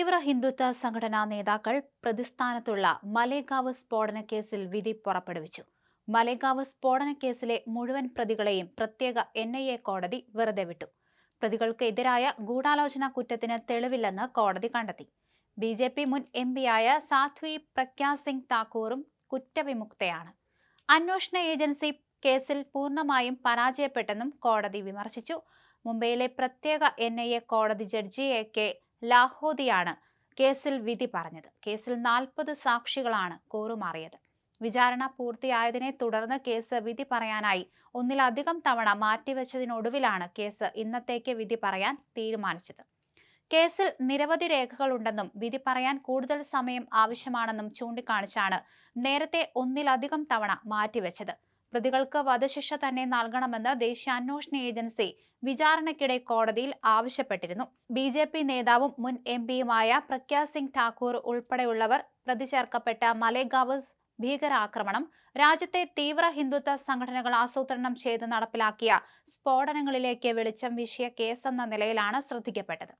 തീവ്ര ഹിന്ദുത്വ സംഘടനാ നേതാക്കൾ പ്രതിസ്ഥാനത്തുള്ള മലേഗാവ് സ്ഫോടന കേസിൽ വിധി പുറപ്പെടുവിച്ചു. മലേഗാവ് സ്ഫോടന കേസിലെ മുഴുവൻ പ്രതികളെയും പ്രത്യേക എൻ ഐ എ കോടതി വെറുതെ വിട്ടു. പ്രതികൾക്കെതിരായ ഗൂഢാലോചന കുറ്റത്തിന് തെളിവില്ലെന്ന് കോടതി കണ്ടെത്തി. ബി ജെ പി മുൻ എം പിയായ സാധ്വി പ്രഗ്യാ സിംഗ് താക്കൂറും കുറ്റവിമുക്തയാണ്. അന്വേഷണ ഏജൻസി കേസിൽ പൂർണമായും പരാജയപ്പെട്ടെന്നും കോടതി വിമർശിച്ചു. മുംബൈയിലെ പ്രത്യേക എൻ കോടതി ജഡ്ജി എ കെ ലാഹോദിയാണ് കേസിൽ വിധി പറഞ്ഞത്. കേസിൽ നാൽപ്പത് സാക്ഷികളാണ് കൂറുമാറിയത് വിചാരണ പൂർത്തിയായതിനെ തുടർന്ന് കേസ് വിധി പറയാനായി ഒന്നിലധികം തവണ മാറ്റിവെച്ചതിനൊടുവിലാണ് കേസ് ഇന്നത്തേക്ക് വിധി പറയാൻ തീരുമാനിച്ചത്. കേസിൽ നിരവധി രേഖകളുണ്ടെന്നും വിധി പറയാൻ കൂടുതൽ സമയം ആവശ്യമാണെന്നും ചൂണ്ടിക്കാണിച്ചാണ് നേരത്തെ ഒന്നിലധികം തവണ മാറ്റിവെച്ചത്. പ്രതികൾക്ക് വധശിക്ഷ തന്നെ നൽകണമെന്ന് ദേശീയ അന്വേഷണ ഏജൻസി വിചാരണയ്ക്കിടെ കോടതിയിൽ ആവശ്യപ്പെട്ടിരുന്നു. ബി ജെ പി നേതാവും മുൻ എം പിയുമായ പ്രഗ്യാ സിംഗ് ഠാക്കൂർ ഉൾപ്പെടെയുള്ളവർ പ്രതി ചേർക്കപ്പെട്ട മലേഗാവ് ഭീകരാക്രമണം രാജ്യത്തെ തീവ്ര ഹിന്ദുത്വ സംഘടനകൾ ആസൂത്രണം ചെയ്ത് നടപ്പിലാക്കിയ സ്ഫോടനങ്ങളിലേക്ക് വെളിച്ചം വീശിയ കേസെന്ന നിലയിലാണ് ശ്രദ്ധിക്കപ്പെട്ടത്.